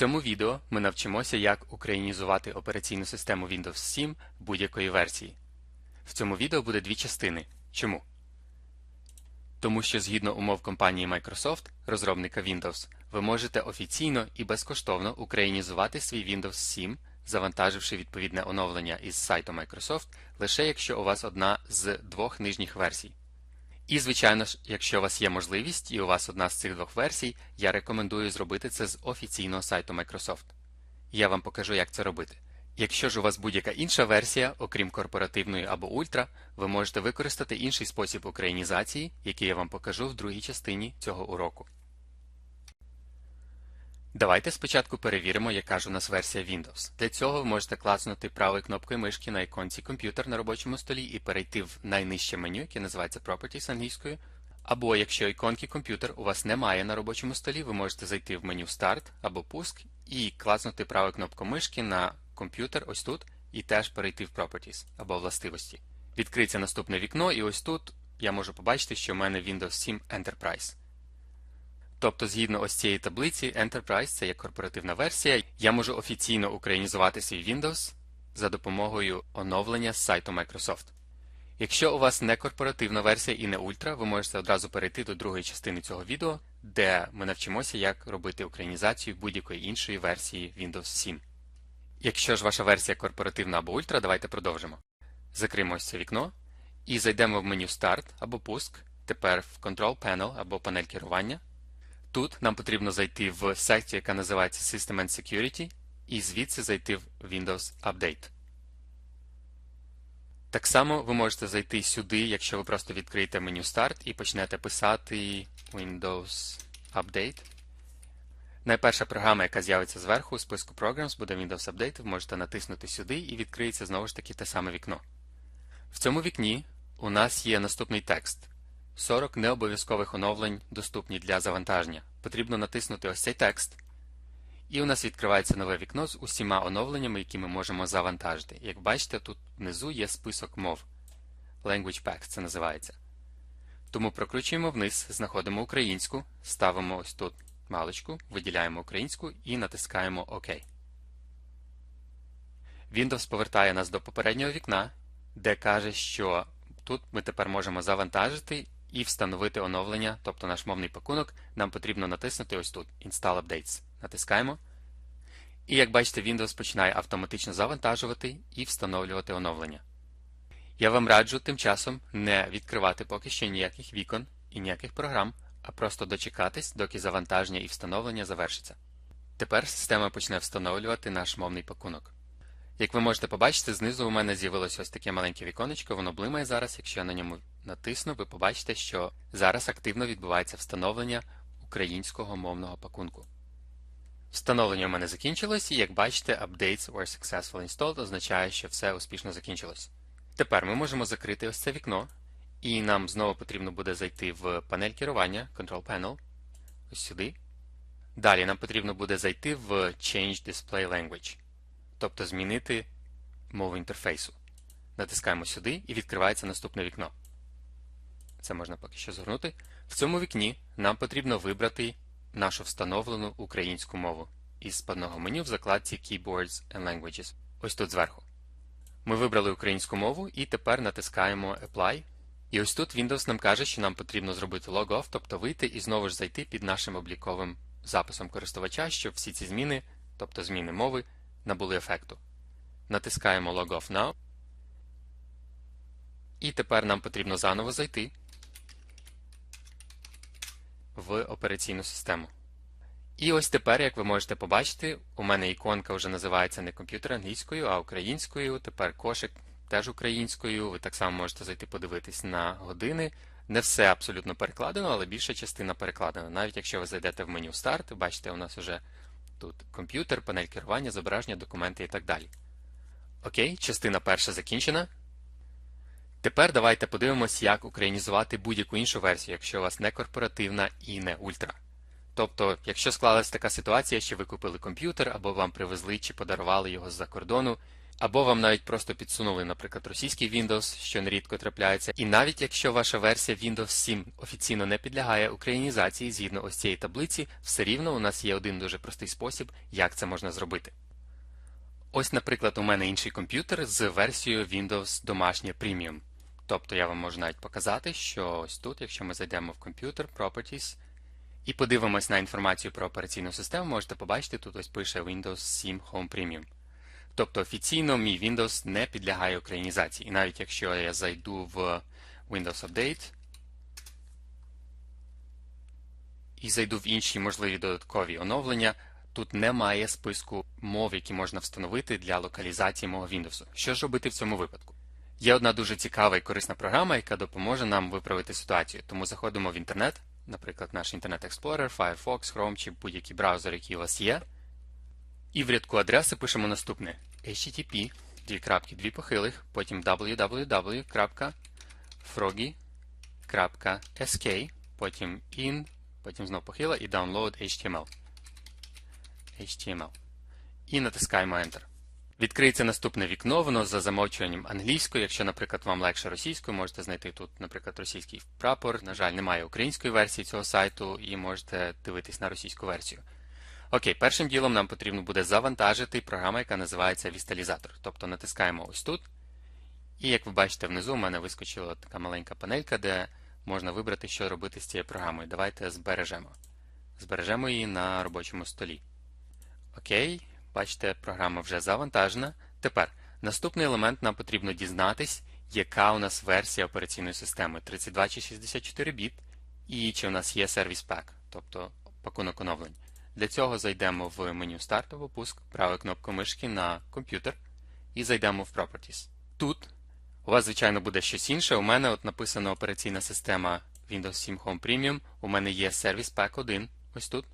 цьому відео ми навчимося, як українізувати операційну систему Windows 7 будь-якої версії. В цьому відео буде дві частини. Чому? Тому що згідно умов компанії Microsoft, розробника Windows, ви можете офіційно і безкоштовно українізувати свій Windows 7, завантаживши відповідне оновлення із сайту Microsoft, лише якщо у вас одна з двох нижніх версій. І, звичайно ж, якщо у вас є можливість і у вас одна з цих двох версій, я рекомендую зробити це з офіційного сайту Microsoft. Я вам покажу, як це робити. Якщо ж у вас будь-яка інша версія, окрім корпоративної або ультра, ви можете використати інший спосіб українізації, який я вам покажу в другій частині цього уроку. Давайте спочатку перевіримо, яка ж у нас версія Windows. Для цього ви можете клацнути правою кнопкою мишки на іконці комп'ютер на робочому столі і перейти в найнижче меню, яке називається Properties англійською. Або якщо іконки комп'ютер у вас немає на робочому столі, ви можете зайти в меню Старт або Пуск і клацнути правою кнопкою мишки на комп'ютер ось тут і теж перейти в Properties або властивості. Відкриється наступне вікно, і ось тут я можу побачити, що в мене Windows 7 Enterprise. Тобто, згідно ось цієї таблиці, Enterprise це є корпоративна версія. Я можу офіційно українізувати свій Windows за допомогою оновлення з сайту Microsoft. Якщо у вас не корпоративна версія і не ультра, ви можете одразу перейти до другої частини цього відео, де ми навчимося, як робити українізацію будь-якої іншої версії Windows 7. Якщо ж ваша версія корпоративна або ультра, давайте продовжимо. Закриємо ось це вікно і зайдемо в меню Старт або Пуск, тепер в Control Panel або панель керування. Тут нам потрібно зайти в секцію, яка називається System and Security, і звідси зайти в Windows Update. Так само ви можете зайти сюди, якщо ви просто відкриєте меню Start і почнете писати Windows Update. Найперша програма, яка з'явиться зверху у списку Programs, буде Windows Update. Ви можете натиснути сюди і відкриється знову ж таки те саме вікно. В цьому вікні у нас є наступний текст. 40 необов'язкових оновлень доступні для завантаження. Потрібно натиснути ось цей текст. І у нас відкривається нове вікно з усіма оновленнями, які ми можемо завантажити. Як бачите, тут внизу є список мов. Language Packs це називається. Тому прокручуємо вниз, знаходимо українську, ставимо ось тут маличку, виділяємо українську і натискаємо ОК. Windows повертає нас до попереднього вікна, де каже, що тут ми тепер можемо завантажити і встановити оновлення, тобто наш мовний пакунок, нам потрібно натиснути ось тут Install Updates. Натискаємо. І як бачите, Windows починає автоматично завантажувати і встановлювати оновлення. Я вам раджу тим часом не відкривати поки що ніяких вікон і ніяких програм, а просто дочекатись, доки завантаження і встановлення завершиться. Тепер система почне встановлювати наш мовний пакунок. Як ви можете побачити, знизу у мене з'явилось ось таке маленьке віконечко, воно блимає зараз. Якщо я на ньому натисну, ви побачите, що зараз активно відбувається встановлення українського мовного пакунку. Встановлення у мене закінчилось, і як бачите, Updates were successfully installed означає, що все успішно закінчилось. Тепер ми можемо закрити ось це вікно, і нам знову потрібно буде зайти в панель керування Control Panel, ось сюди. Далі нам потрібно буде зайти в Change Display Language, тобто змінити мову інтерфейсу. Натискаємо сюди і відкривається наступне вікно. Це можна поки що згорнути. В цьому вікні нам потрібно вибрати нашу встановлену українську мову із спадного меню в закладці Keyboards and Languages. Ось тут зверху. Ми вибрали українську мову і тепер натискаємо Apply. І ось тут Windows нам каже, що нам потрібно зробити log-off, тобто вийти і знову ж зайти під нашим обліковим записом користувача, щоб всі ці зміни, тобто зміни мови, набули ефекту. Натискаємо Log-off Now. І тепер нам потрібно заново зайти в операційну систему. І ось тепер, як ви можете побачити, у мене іконка вже називається не комп'ютер англійською, а українською. Тепер кошик теж українською. Ви так само можете зайти подивитись на години. Не все абсолютно перекладено, але більша частина перекладена. Навіть якщо ви зайдете в меню Старт, бачите, у нас вже тут комп'ютер, панель керування, зображення, документи і так далі. Окей, частина перша закінчена. Тепер давайте подивимось, як українізувати будь-яку іншу версію, якщо у вас не корпоративна і не ультра. Тобто, якщо склалась така ситуація, що ви купили комп'ютер або вам привезли чи подарували його з-за кордону, Або вам навіть просто підсунули, наприклад, російський Windows, що нерідко трапляється. І навіть якщо ваша версія Windows 7 офіційно не підлягає українізації згідно ось цієї таблиці, все рівно у нас є один дуже простий спосіб, як це можна зробити. Ось, наприклад, у мене інший комп'ютер з версією Windows домашнє Premium. Тобто я вам можу навіть показати, що ось тут, якщо ми зайдемо в комп'ютер, Properties, і подивимось на інформацію про операційну систему, можете побачити, тут ось пише Windows 7 Home Premium. Тобто офіційно мій Windows не підлягає українізації. І навіть якщо я зайду в Windows Update і зайду в інші можливі додаткові оновлення, тут немає списку мов, які можна встановити для локалізації мого Windows. Що ж робити в цьому випадку? Є одна дуже цікава і корисна програма, яка допоможе нам виправити ситуацію. Тому заходимо в інтернет, наприклад, наш Internet Explorer, Firefox, Chrome чи будь-який браузер, який у вас є. І в рядку адреси пишемо наступне http дві крапки, дві похилих, потім www.froggy.sk, потім in, потім знову похила і download HTML. HTML. І натискаємо Enter. Відкриється наступне вікно, воно за замовчуванням англійською. Якщо, наприклад, вам легше російською, можете знайти тут, наприклад, російський прапор. На жаль, немає української версії цього сайту, і можете дивитись на російську версію. Окей, першим ділом нам потрібно буде завантажити програму, яка називається Вісталізатор. Тобто натискаємо ось тут. І як ви бачите внизу, у мене вискочила така маленька панелька, де можна вибрати, що робити з цією програмою. Давайте збережемо. Збережемо її на робочому столі. Окей, бачите, програма вже завантажена. Тепер наступний елемент нам потрібно дізнатись, яка у нас версія операційної системи 32 чи 64 біт, і чи у нас є сервіс Pack, тобто пакунок оновлень. Для цього зайдемо в меню Старт або пуск, правою кнопкою мишки на комп'ютер і зайдемо в Properties. Тут у вас, звичайно, буде щось інше. У мене от написано операційна система Windows 7 Home Premium. У мене є Service Pack 1, ось тут.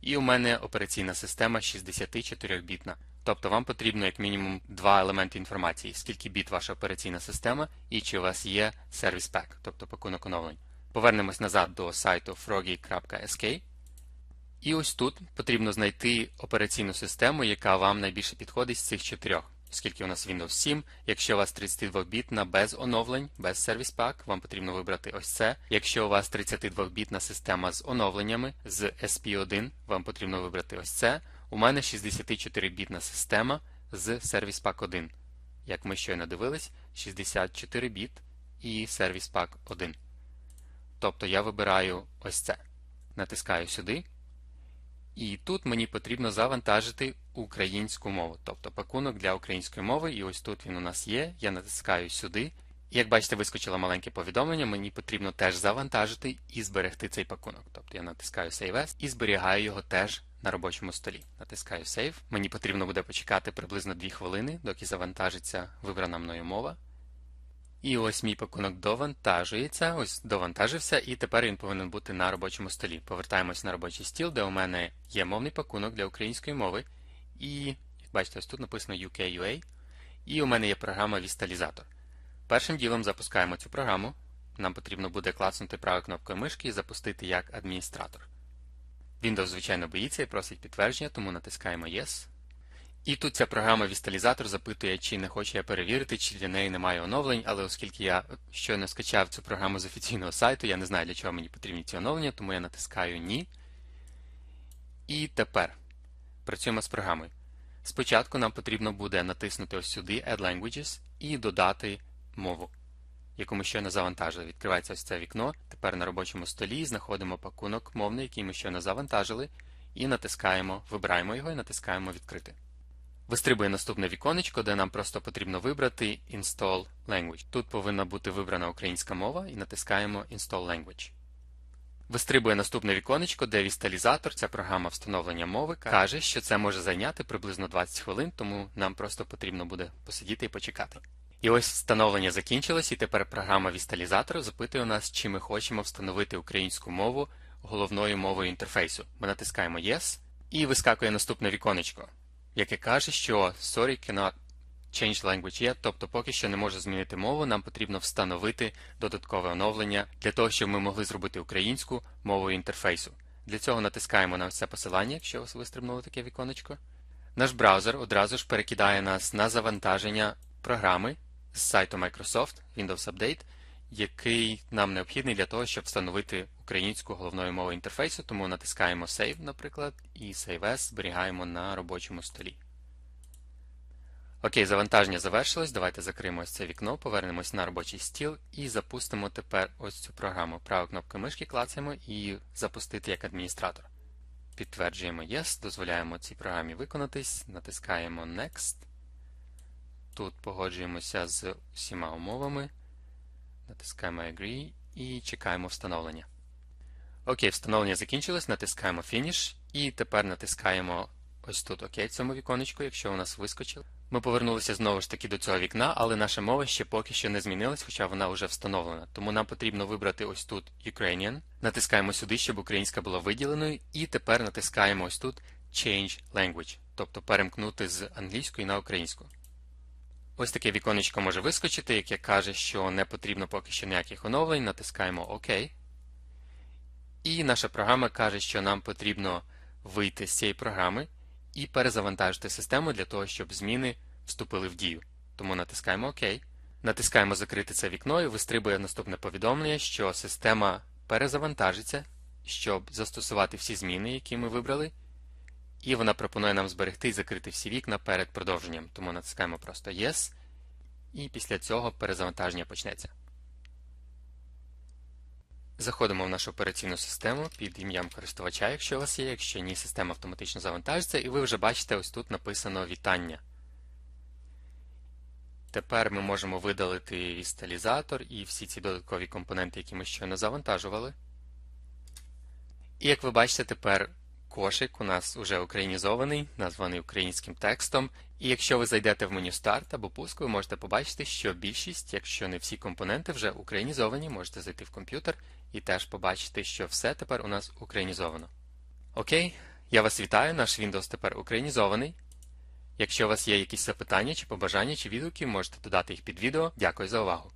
І у мене операційна система 64-бітна. Тобто вам потрібно як мінімум два елементи інформації, скільки біт ваша операційна система і чи у вас є Service Pack, тобто пакунок оновлень. Повернемось назад до сайту froggy.sk. І ось тут потрібно знайти операційну систему, яка вам найбільше підходить з цих чотирьох. Оскільки у нас Windows 7, якщо у вас 32-бітна без оновлень, без Service Pack, вам потрібно вибрати ось це. Якщо у вас 32-бітна система з оновленнями з SP1, вам потрібно вибрати ось це. У мене 64-бітна система з Service Pack 1. Як ми щойно дивились, 64 біт і Service Pack 1. Тобто я вибираю ось це. Натискаю сюди. І тут мені потрібно завантажити українську мову, тобто пакунок для української мови. І ось тут він у нас є. Я натискаю сюди. Як бачите, вискочило маленьке повідомлення, мені потрібно теж завантажити і зберегти цей пакунок. Тобто я натискаю Save As і зберігаю його теж на робочому столі. Натискаю Save. Мені потрібно буде почекати приблизно 2 хвилини, доки завантажиться вибрана мною мова. І ось мій пакунок довантажується, ось довантажився, і тепер він повинен бути на робочому столі. Повертаємось на робочий стіл, де у мене є мовний пакунок для української мови. І, як бачите, ось тут написано UK-UA. І у мене є програма Вісталізатор. Першим ділом запускаємо цю програму. Нам потрібно буде клацнути правою кнопкою мишки і запустити як адміністратор. Windows, звичайно, боїться і просить підтвердження, тому натискаємо Yes. І тут ця програма Вісталізатор запитує, чи не хочу я перевірити, чи для неї немає оновлень, але оскільки я щойно скачав цю програму з офіційного сайту, я не знаю, для чого мені потрібні ці оновлення, тому я натискаю Ні. І тепер працюємо з програмою. Спочатку нам потрібно буде натиснути ось сюди Add Languages і додати мову, яку ми щойно завантажили. Відкривається ось це вікно. Тепер на робочому столі знаходимо пакунок мовний, який ми щойно завантажили, і натискаємо, вибираємо його і натискаємо Відкрити. Вистрибує наступне віконечко, де нам просто потрібно вибрати Install Language. Тут повинна бути вибрана українська мова і натискаємо Install Language. Вистрибує наступне віконечко, де вісталізатор, ця програма встановлення мови, каже, що це може зайняти приблизно 20 хвилин, тому нам просто потрібно буде посидіти і почекати. І ось встановлення закінчилось, і тепер програма вісталізатора запитує у нас, чи ми хочемо встановити українську мову головною мовою інтерфейсу. Ми натискаємо Yes і вискакує наступне віконечко яке каже, що sorry cannot change language yet, тобто поки що не може змінити мову, нам потрібно встановити додаткове оновлення для того, щоб ми могли зробити українську мовою інтерфейсу. Для цього натискаємо на це посилання, якщо вас вистрибнуло таке віконечко. Наш браузер одразу ж перекидає нас на завантаження програми з сайту Microsoft Windows Update, який нам необхідний для того, щоб встановити українську головною мовою інтерфейсу, тому натискаємо Save, наприклад, і Save As зберігаємо на робочому столі. Окей, завантаження завершилось. Давайте закриємо ось це вікно, повернемось на робочий стіл і запустимо тепер ось цю програму. Правою кнопкою мишки клацаємо і запустити як адміністратор. Підтверджуємо Yes, дозволяємо цій програмі виконатись, натискаємо Next. Тут погоджуємося з усіма умовами, натискаємо Agree і чекаємо встановлення. Окей, встановлення закінчилось, натискаємо Finish і тепер натискаємо ось тут ОК цьому віконечку, якщо у нас вискочило. Ми повернулися знову ж таки до цього вікна, але наша мова ще поки що не змінилась, хоча вона вже встановлена. Тому нам потрібно вибрати ось тут Ukrainian. Натискаємо сюди, щоб українська була виділеною, і тепер натискаємо ось тут Change Language, тобто перемкнути з англійської на українську. Ось таке віконечко може вискочити, яке каже, що не потрібно поки що ніяких оновлень. Натискаємо ОК. І наша програма каже, що нам потрібно вийти з цієї програми і перезавантажити систему для того, щоб зміни вступили в дію. Тому натискаємо ОК. Натискаємо закрити це вікно і вистрибує наступне повідомлення, що система перезавантажиться, щоб застосувати всі зміни, які ми вибрали. І вона пропонує нам зберегти і закрити всі вікна перед продовженням. Тому натискаємо просто Yes. І після цього перезавантаження почнеться. Заходимо в нашу операційну систему під ім'ям користувача, якщо у вас є, якщо ні, система автоматично завантажиться, і ви вже бачите, ось тут написано вітання. Тепер ми можемо видалити вісталізатор і всі ці додаткові компоненти, які ми щойно завантажували. І як ви бачите, тепер кошик у нас вже українізований, названий українським текстом. І якщо ви зайдете в меню Старт або пуск, ви можете побачити, що більшість, якщо не всі компоненти, вже українізовані, можете зайти в комп'ютер і теж побачити, що все тепер у нас українізовано. Окей, я вас вітаю, наш Windows тепер українізований. Якщо у вас є якісь запитання чи побажання чи відгуки, можете додати їх під відео. Дякую за увагу.